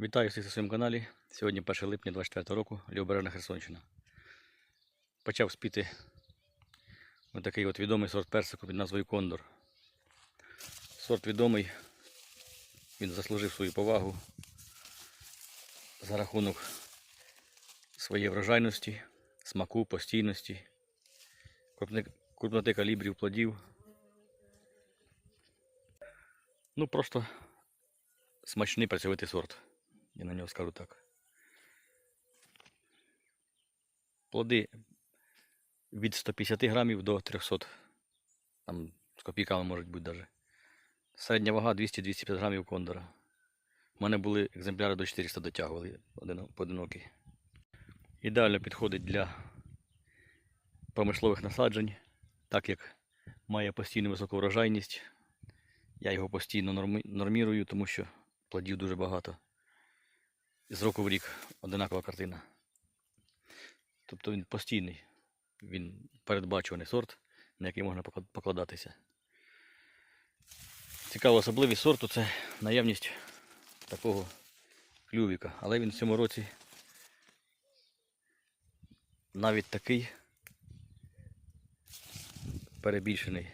Вітаю всіх на своєму каналі. Сьогодні 1 липня 24 року, Лівобережна Херсонщина. Почав спіти отакий от відомий сорт персику під назвою Кондор. Сорт відомий, він заслужив свою повагу за рахунок своєї врожайності, смаку, постійності, крупноти калібрів плодів. Ну просто смачний працьовитий сорт. Я на нього скажу так. Плоди від 150 грамів до 300. Там з копійками можуть бути навіть. Середня вага 200-250 грамів кондора. У мене були екземпляри до 400 дотягували один- поодинокі. Ідеально підходить для промислових насаджень, так як має постійну високу врожайність. Я його постійно нормірую, тому що плодів дуже багато. З року в рік одинакова картина. Тобто він постійний, він передбачуваний сорт, на який можна покладатися. Цікава особливість сорту це наявність такого клювіка. Але він в цьому році навіть такий перебільшений.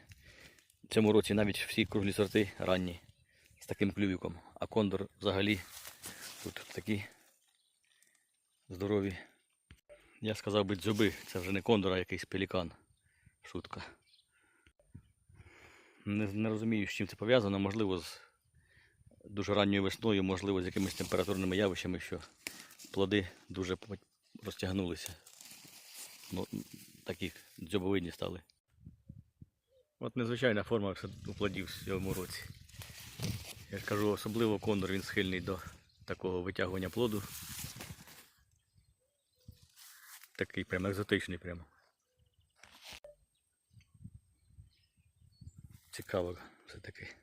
В цьому році навіть всі круглі сорти ранні з таким клювіком. А кондор взагалі тут такі здорові. Я сказав би дзьоби, це вже не кондор, а якийсь пелікан. Шутка. Не, не розумію, з чим це пов'язано, можливо, з дуже ранньою весною, можливо, з якимись температурними явищами, що плоди дуже розтягнулися. Ну, такі дзьобовидні стали. От незвичайна форма у плодів в цьому році. Я ж кажу, особливо кондор він схильний до такого витягування плоду. Такий прям екзотичний прямо. Цікаво все-таки.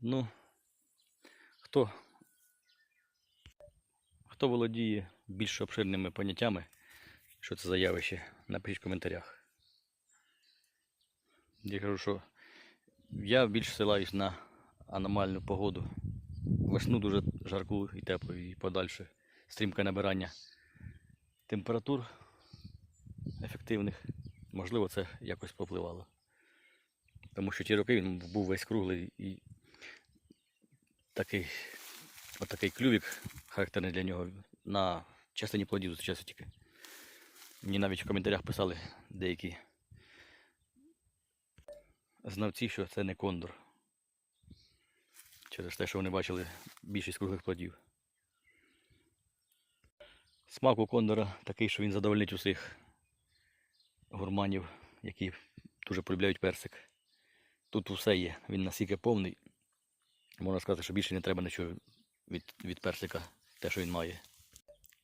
Ну, хто, хто володіє більш обширними поняттями, що це за явище, напишіть в коментарях. Я кажу, що я більш силаюсь на аномальну погоду. Весну дуже жарку і теплу, і подальше стрімке набирання температур ефективних. Можливо, це якось попливало. Тому що ті роки він був весь круглий і такий, отакий клювік характерний для нього на частині плодів зустрічався тільки. Мені навіть в коментарях писали деякі знавці, що це не кондор. Через те, що вони бачили більшість круглих плодів. Смак у кондора такий, що він задовольнить усіх гурманів, які дуже полюбляють персик. Тут усе є. Він настільки повний. Можна сказати, що більше не треба нічого від, від персика, те, що він має.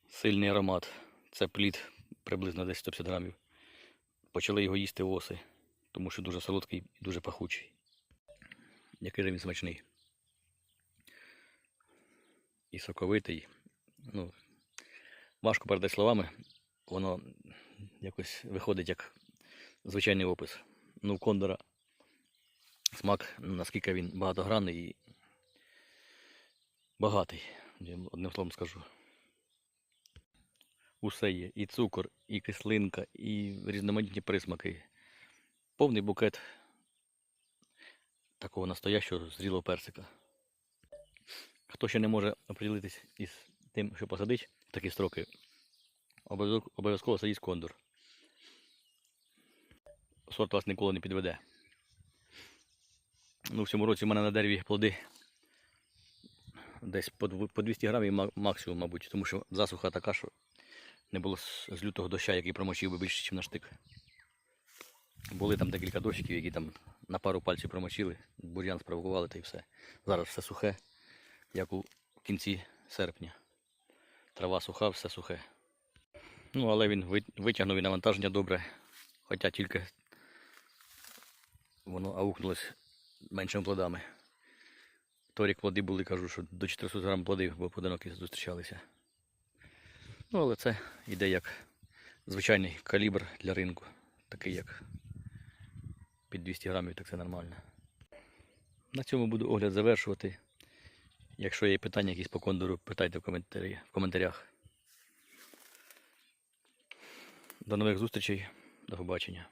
Сильний аромат. Це плід приблизно десь 150 грамів. Почали його їсти оси, тому що дуже солодкий і дуже пахучий. Який же він смачний. І соковитий. Ну, важко передати словами. Воно якось виходить як звичайний опис. Ну, у кондора смак, наскільки він багатогранний і багатий, одним словом скажу. Усе є. І цукор, і кислинка, і різноманітні присмаки. Повний букет такого настоящого зрілого персика. Хто ще не може оприділитись із тим, що посадить в такі строки, обов'язково- садіть кондор. Сорт вас ніколи не підведе. Ну, в цьому році в мене на дереві плоди десь по 200 грамів максимум, мабуть, тому що засуха така, що не було з лютого доща, який промочив би більше, ніж на штик. Були там декілька дощиків, які там на пару пальців промочили, бур'ян спровокували та й все. Зараз все сухе, як у кінці серпня. Трава суха, все сухе. Ну, але він витягнув і навантаження добре, хоча тільки воно аукнулось меншими плодами. Торік плоди були, кажу, що до 400 грам плодів, бо поодинокі зустрічалися. Ну, але це йде як звичайний калібр для ринку. Такий як під 200 грамів, так це нормально. На цьому буду огляд завершувати. Якщо є питання якісь по кондору, питайте в, коментарі, в коментарях. До нових зустрічей. До побачення.